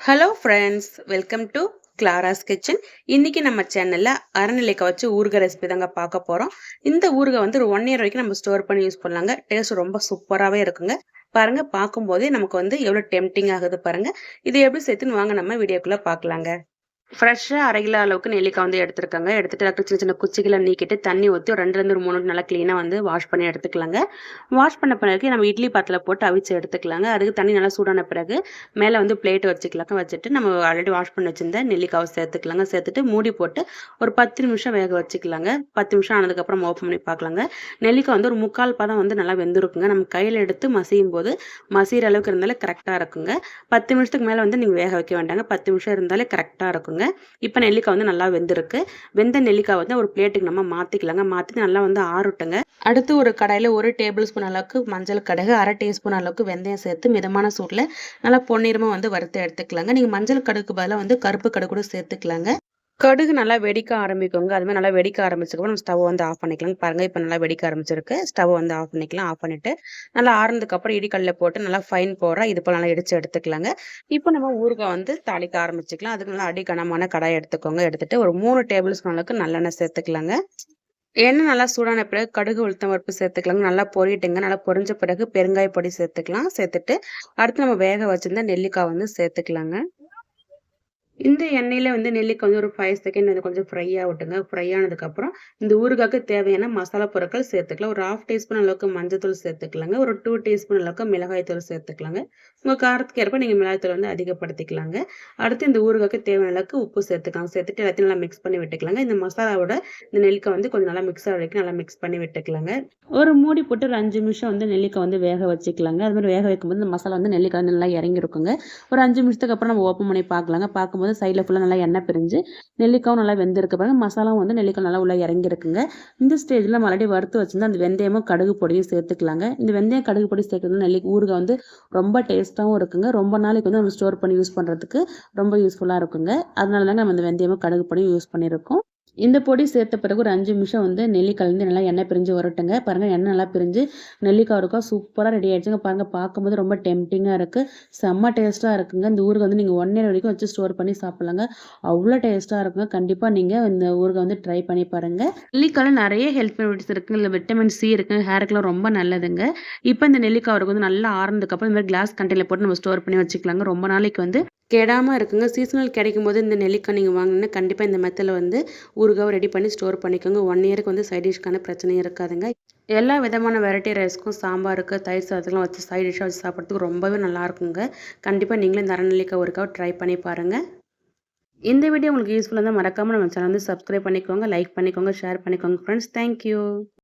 Hello friends welcome to Clara's kitchen இன்னைக்கு நம்ம சேனல்ல அறநிலைக்க வச்சு ஊறுகாய் ரெசிபி தாங்க பார்க்க போறோம். இந்த ஊறுகாய் வந்து ஒரு ஒன் இயர் வரைக்கும் நம்ம ஸ்டோர் பண்ணி யூஸ் பண்ணலாங்க. டேஸ்ட் ரொம்ப சூப்பராகவே இருக்குங்க. பாருங்க பார்க்கும்போதே நமக்கு வந்து எவ்வளோ டெம்டிங் ஆகுது பாருங்க. இது எப்படி சேர்த்துன்னு வாங்க நம்ம வீடியோக்குள்ள பார்க்கலாங்க. ஃப்ரெஷ்ஷாக அரை கிலோ அளவுக்கு நெல்லிக்காய் வந்து எடுத்துருக்காங்க. எடுத்துகிட்டு அதுக்கு சின்ன சின்ன குச்சிகளை நீக்கிட்டு தண்ணி ஊற்றி ஒரு ரெண்டுலேருந்து ஒரு மூணு நல்லா க்ளீனாக வந்து வாஷ் பண்ணி எடுத்துக்கலாங்க. வாஷ் பண்ண பிறகு நம்ம இட்லி பாத்தில் போட்டு அவிச்சு எடுத்துக்கலாங்க. அதுக்கு தண்ணி நல்லா சூடான பிறகு மேலே வந்து பிளேட் வச்சுக்கலாங்க. வச்சுட்டு நம்ம ஆல்ரெடி வாஷ் பண்ணி வச்சிருந்த நெல்லிக்காவை சேர்த்துக்கலாங்க. சேர்த்துட்டு மூடி போட்டு ஒரு பத்து நிமிஷம் வேக வச்சுக்கலாங்க. பத்து நிமிஷம் ஆனதுக்கப்புறம் ஓப்பன் பண்ணி பார்க்கலாங்க. நெல்லிக்காய் வந்து ஒரு முக்கால் பதம் வந்து நல்லா வெந்திருக்குங்க. நம்ம கையில் எடுத்து மசியும் போது மசிகிற அளவுக்கு இருந்தாலே கரெக்டாக இருக்குங்க. பத்து நிமிஷத்துக்கு மேலே வந்து நீங்கள் வேக வைக்க வேண்டாங்க. பத்து நிமிஷம் இருந்தாலே கரெக்டாக இருக்குங்க. இப்போ நெல்லிக்காய் வந்து நல்லா வெந்திருக்கு. வெந்த நெல்லிக்காய் வந்து ஒரு பிளேட்டுக்கு நம்ம மாற்றிக்கலாங்க மாற்றி நல்லா வந்து ஆறுட்டுங்க. அடுத்து ஒரு கடாயில் ஒரு டேபிள் ஸ்பூன் அளவுக்கு மஞ்சள் கடுகு அரை டீஸ்பூன் அளவுக்கு வெந்தயம் சேர்த்து மிதமான சூட்டில் நல்லா பொன்னிறமாக வந்து வறுத்து எடுத்துக்கலாங்க. நீங்கள் மஞ்சள் கடுகு பதிலாக வந்து கருப்பு கடுகு கூட சேர்த்துக்கலாங்க. கடுகு நல்லா வெடிக்க ஆரம்பிக்குங்க. அது மாதிரி நல்லா வெடிக்க ஆரம்பிச்சதுக்கப்புறம் நம்ம ஸ்டவ் வந்து ஆஃப் பண்ணிக்கலாம். பாருங்க இப்போ நல்லா வெடிக்க ஆரம்பிச்சிருக்கு. ஸ்டவ் வந்து ஆஃப் பண்ணிக்கலாம். ஆஃப் பண்ணிட்டு நல்லா ஆறுனதுக்கப்புறம் இடிக்கல்ல போட்டு நல்லா ஃபைன் போடுற. இது போல் நல்லா இடிச்சு எடுத்துக்கலாங்க. இப்போ நம்ம ஊறுகாய் வந்து தாளிக்க ஆரம்பிச்சுக்கலாம். அதுக்கு நல்லா அடிக்கனமான கடாய் எடுத்துக்கோங்க. எடுத்துட்டு ஒரு மூணு டேபிள் ஸ்பூன் அளவுக்கு நல்லெண்ணெய் சேர்த்துக்கலாங்க. எண்ணெய் நல்லா சூடான பிறகு கடுகு உளுத்தம் பருப்பு சேர்த்துக்கலாங்க. நல்லா பொரிட்டுங்க. நல்லா பொரிஞ்ச பிறகு பெருங்காய பொடி சேர்த்துக்கலாம். சேர்த்துட்டு அடுத்து நம்ம வேக வச்சிருந்த நெல்லிக்காய் வந்து சேர்த்துக்கலாங்க. இந்த எண்ணெயில் வந்து நெல்லிக்காய் வந்து ஒரு ஃபைவ் செகண்ட் வந்து கொஞ்சம் ஃப்ரை ஆகட்டுங்க ஃப்ரை ஆனதுக்கப்புறம் இந்த ஊறுகாய்க்கு தேவையான மசாலா பொருட்கள் சேர்த்துக்கலாம். ஒரு ஹாஃப் டீஸ்பூன் அளவுக்கு மஞ்சத்தூள் சேர்த்துக்கலாங்க. ஒரு டூ டீஸ்பூன் அளவுக்கு மிளகாய் தூள் சேர்த்துக்கலாங்க. உங்கள் காரத்துக்கு ஏற்ப நீங்கள் மிளகாய் தூள் வந்து அதிகப்படுத்திக்கலாங்க. அடுத்து இந்த ஊறுகாய்க்கு தேவையான அளவுக்கு உப்பு சேர்த்துக்கலாம். சேர்த்துட்டு எல்லாத்தையும் நல்லா மிக்ஸ் பண்ணி விட்டுக்கலாங்க. இந்த மசாலாவோட இந்த நெல்லிக்காய் வந்து கொஞ்சம் நல்லா மிக்ஸ் ஆக வரைக்கும் நல்லா மிக்ஸ் பண்ணி விட்டுக்கலாங்க. ஒரு மூடி போட்டு ஒரு அஞ்சு நிமிஷம் வந்து நெல்லிக்காய் வந்து வேக வச்சுக்கலாங்க. அது மாதிரி வேக வைக்கும்போது இந்த மசாலா வந்து நெல்லிக்காய் நல்லா இறங்கிருக்குங்க ஒரு அஞ்சு நிமிஷத்துக்கு அப்புறம் நம்ம ஓப்பன் பண்ணி பார்க்கலாங்க. பார்க்கும்போது போது சைடில் ஃபுல்லாக நல்லா எண்ணெய் பிரிஞ்சு நெல்லிக்காவும் நல்லா வெந்திருக்கு பாருங்க. மசாலாவும் வந்து நெல்லிக்காய் நல்லா உள்ள இறங்கியிருக்குங்க. இந்த ஸ்டேஜில் மறுபடியும் வறுத்து வச்சுருந்தா அந்த வெந்தயமும் கடுகு பொடியும் சேர்த்துக்கலாங்க. இந்த வெந்தயம் கடுகு பொடி சேர்க்கறது நெல்லி ஊறுகாய் வந்து ரொம்ப டேஸ்ட்டாகவும் இருக்குங்க. ரொம்ப நாளைக்கு வந்து நம்ம ஸ்டோர் பண்ணி யூஸ் பண்ணுறதுக்கு ரொம்ப யூஸ்ஃபுல்லாக இருக்குங்க. அதனால தாங்க நம்ம இந்த வெந்தயமும் கடுகு பொடியும் யூஸ் பண்ணியிருக்கோம். இந்த பொடி சேர்த்த பிறகு ஒரு அஞ்சு நிமிஷம் வந்து நெல்லி கலந்து நல்லா எண்ணெய் பிரிஞ்சு வரட்டுங்க. பாருங்கள் எண்ணெய் நல்லா பிரிஞ்சு நெல்லிக்காய் இருக்கா சூப்பராக ரெடி ஆகிடுச்சுங்க பாருங்கள் பார்க்கும்போது ரொம்ப டெம்டிங்காக இருக்குது செம்ம டேஸ்ட்டாக இருக்குங்க. இந்த ஊருக்கு வந்து நீங்கள் ஒன் இயர் வரைக்கும் வச்சு ஸ்டோர் பண்ணி சாப்பிட்லாங்க. அவ்வளோ டேஸ்ட்டாக இருக்குங்க. கண்டிப்பாக நீங்கள் இந்த ஊருக்கு வந்து ட்ரை பண்ணி பாருங்கள் நெல்லிக்காயில் நிறைய ஹெல்த் பெனிஃபிட்ஸ் இருக்குது இல்லை விட்டமின் சி இருக்குங்க. ஹேருக்குலாம் ரொம்ப நல்லதுங்க. இப்போ இந்த நெல்லிக்காய் வந்து நல்லா ஆறுனதுக்கப்புறம் இந்த மாதிரி கிளாஸ் கண்டெய்னர் போட்டு நம்ம ஸ்டோர் பண்ணி வச்சுக்கலாங்க. ரொம்ப நாளைக்கு வந்து கெடாமல் இருக்குங்க. சீசனல் கிடைக்கும் போது இந்த நெல்லிக்காய் நீங்கள் வாங்கினா கண்டிப்பாக இந்த மெத்தில் வந்து ஊறுகாவை ரெடி பண்ணி ஸ்டோர் பண்ணிக்கோங்க. ஒன் இயருக்கு வந்து சைட் டிஷ்க்கான பிரச்சனையும் இருக்காதுங்க. எல்லா விதமான வெரைட்டி ரைஸ்க்கும் சாம்பாருக்கு தயிர் சாதத்துலாம் வச்சு சைட் டிஷ்ஷாக வச்சு சாப்பிட்றதுக்கு ரொம்பவே நல்லாயிருக்குங்க கண்டிப்பாக நீங்களும் இந்த அரநெல்லிக்காய் ஊறுகாவை ட்ரை பண்ணி பாருங்கள் இந்த வீடியோ உங்களுக்கு யூஸ்ஃபுல்லாக இருந்தால் மறக்காமல் நம்ம சேனல் வந்து சப்ஸ்கிரைப் பண்ணிக்கோங்க லைக் பண்ணிக்கோங்க ஷேர் பண்ணிக்கோங்க ஃப்ரெண்ட்ஸ் தேங்க்யூ